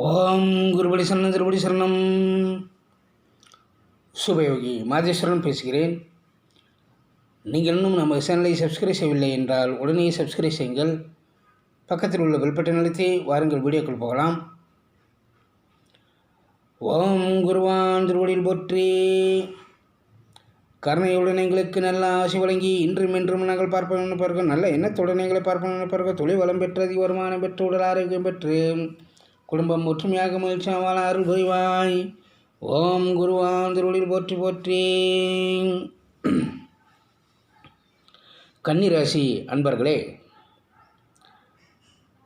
ஓம் குருபடி சரணம் திருபடி சரணம். சுபயோகி மாதேஸ்வரன் பேசுகிறேன். நீங்கள் இன்னும் நம்ம சேனலை சப்ஸ்கிரைப் செய்யவில்லை என்றால் உடனே சப்ஸ்கிரைப் செய்யுங்கள். பக்கத்தில் உள்ள பெல் பட்டன் வாருங்கள் வீடியோக்கள் போகலாம். ஓம் குருவான் திருவடியில் போற்றி. கருணையுடன் எங்களுக்கு நல்ல ஆசை வழங்கி இன்றும் இன்றும் நாங்கள் பார்ப்போம் நினைப்பார்கள் நல்ல எண்ணத்துடன் எங்களை பார்ப்போம் நினைப்பார்கள் தொழில் வளம் பெற்று அதிக வருமானம் பெற்று உடல் ஆரோக்கியம் பெற்று குடும்பம் ஒற்றுமையாக மகிழ்ச்சியாக வாழ அருள் புரிவாய். ஓம் குருவான் திருவடியில் போற்றி போற்றி. கன்னிராசி அன்பர்களே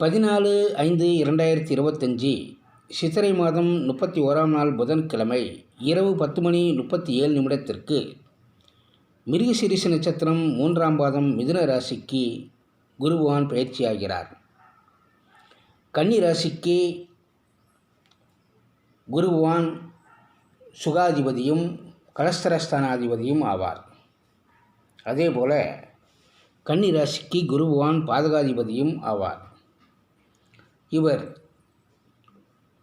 பதினாலு ஐந்து இரண்டாயிரத்தி இருபத்தஞ்சி சித்திரை மாதம் முப்பத்தி ஓராம் நாள் புதன்கிழமை இரவு பத்து மணி முப்பத்தி ஏழு நிமிடத்திற்கு மிருகசிரிசு நட்சத்திரம் மூன்றாம் பாதம் மிதுன ராசிக்கு குருபகவான் பயிற்சியாகிறார். கன்னி ராசிக்கு குருபவான் சுகாதிபதியும் கலஸ்தரஸ்தானாதிபதியும் ஆவார். அதேபோல கன்னி ராசிக்கு குருபவான் பாதகாதிபதியும் ஆவார். இவர்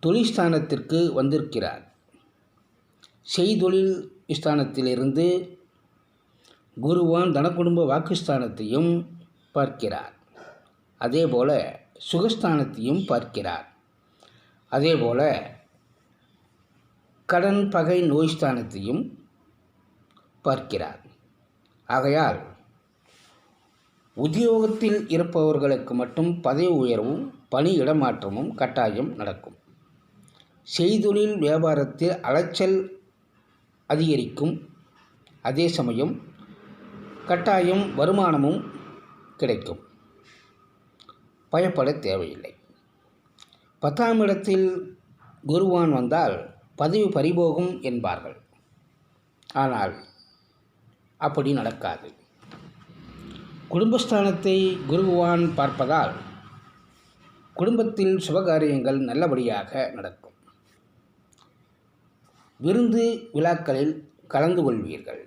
தொழில்ஸ்தானத்திற்கு வந்திருக்கிறார். செய்தொழில் ஸ்தானத்திலிருந்து குருவான் தனக்குடும்ப வாக்குஸ்தானத்தையும் பார்க்கிறார். அதேபோல சுகஸ்தானத்தையும் பார்க்கிறார். அதேபோல கடன் பகை நோய் ஸ்தானத்தையும் பார்க்கிறார். ஆகையால் உத்தியோகத்தில் இருப்பவர்களுக்கு மட்டும் பதவி உயர்வும் பணி இடமாற்றமும் கட்டாயம் நடக்கும். செய்தொழில் வியாபாரத்தில் அலைச்சல் அதிகரிக்கும். அதே சமயம் கட்டாயம் வருமானமும் கிடைக்கும். பயப்பட தேவையில்லை. பத்தாம் இடத்தில் குருவான் வந்தால் பதவி பறிபோகும் என்பார்கள். ஆனால் அப்படி நடக்காது. குடும்பஸ்தானத்தை குருவான் பார்ப்பதால் குடும்பத்தில் சுபகாரியங்கள் நல்லபடியாக நடக்கும். விருந்து விழாக்களில் கலந்து கொள்வீர்கள்.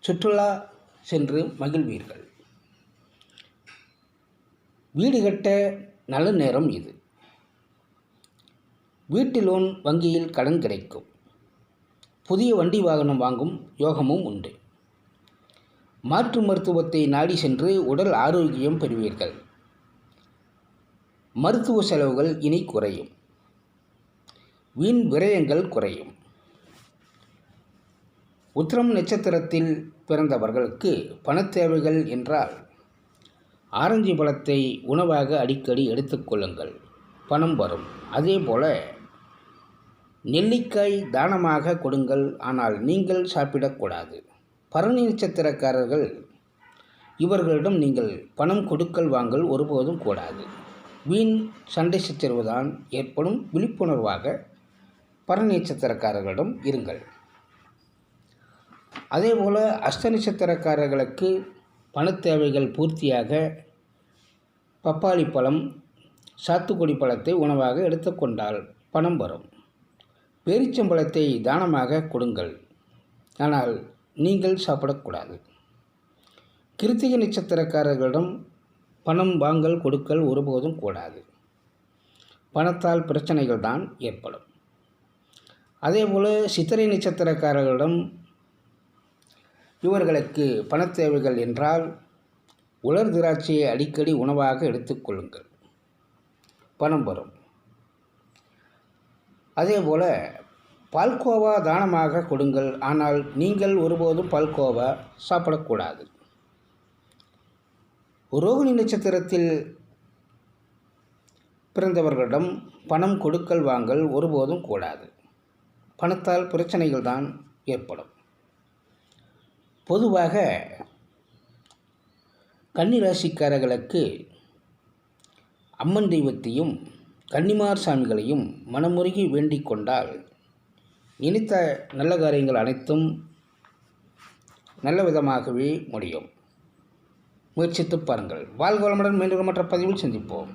சுற்றுலா சென்று மகிழ்வீர்கள். வீடு கட்ட நல்ல நேரம் இது. வீட்டு லோன் வங்கியில் கடன் கிடைக்கும். புதிய வண்டி வாகனம் வாங்கும் யோகமும் உண்டு. மாற்று மருத்துவத்தை நாடி சென்று உடல் ஆரோக்கியம் பெறுவீர்கள். மருத்துவ செலவுகள் இனி குறையும். வீண் விரயங்கள் குறையும். உத்திரம் நட்சத்திரத்தில் பிறந்தவர்களுக்கு பணத்தேவைகள் என்றால் ஆரஞ்சு பழத்தை உணவாக அடிக்கடி எடுத்துக்கொள்ளுங்கள் பணம் வரும். அதே போல நெல்லிக்காய் தானமாக கொடுங்கள் ஆனால் நீங்கள் சாப்பிடக்கூடாது. பரணி நட்சத்திரக்காரர்கள் இவர்களிடம் நீங்கள் பணம் கொடுக்கல் வாங்கல் ஒருபோதும் கூடாது. வீண் சண்டை சச்சரவுதான் ஏற்படும் விழிப்புணர்வாக பரணி நட்சத்திரக்காரர்களிடம் இருங்கள். அதேபோல் அஸ்த நட்சத்திரக்காரர்களுக்கு பணத்தேவைகள் பூர்த்தியாக பப்பாளி பழம் சாத்துக்குடி பழத்தை உணவாக எடுத்துக்கொண்டால் பணம் வரும். பேரிச்சம்பழத்தை தானமாக கொடுங்கள். ஆனால் நீங்கள் சாப்பிடக்கூடாது. கிருத்திகை நட்சத்திரக்காரர்களிடம் பணம் வாங்கல் கொடுக்கல் ஒருபோதும் கூடாது. பணத்தால் பிரச்சனைகள் தான் ஏற்படும். அதேபோல் சித்திரை நட்சத்திரக்காரர்களிடம் இவர்களுக்கு பணத்தேவைகள் என்றால் உலர் திராட்சையை அடிக்கடி உணவாக எடுத்துக்கொள்ளுங்கள் பணம் வரும். அதேபோல் பால்கோவா தானமாக கொடுங்கள் ஆனால் நீங்கள் ஒருபோதும் பால்கோவா சாப்பிடக்கூடாது. ரோகிணி நட்சத்திரத்தில் பிறந்தவர்களிடம் பணம் கொடுக்கல் வாங்கல் ஒருபோதும் கூடாது. பணத்தால் பிரச்சனைகள் தான் ஏற்படும். பொதுவாக கன்னிராசிக்காரர்களுக்கு அம்மன் தெய்வத்தையும் கன்னிமார் சாமிகளையும் மனமுருகி வேண்டிக் கொண்டால் நினைத்த நல்ல காரியங்கள் அனைத்தும் நல்ல விதமாகவே முடியும். முயற்சித்து பாருங்கள். வாழ்க வளமுடன் மீண்டும் மற்ற பதிவில் சந்திப்போம்.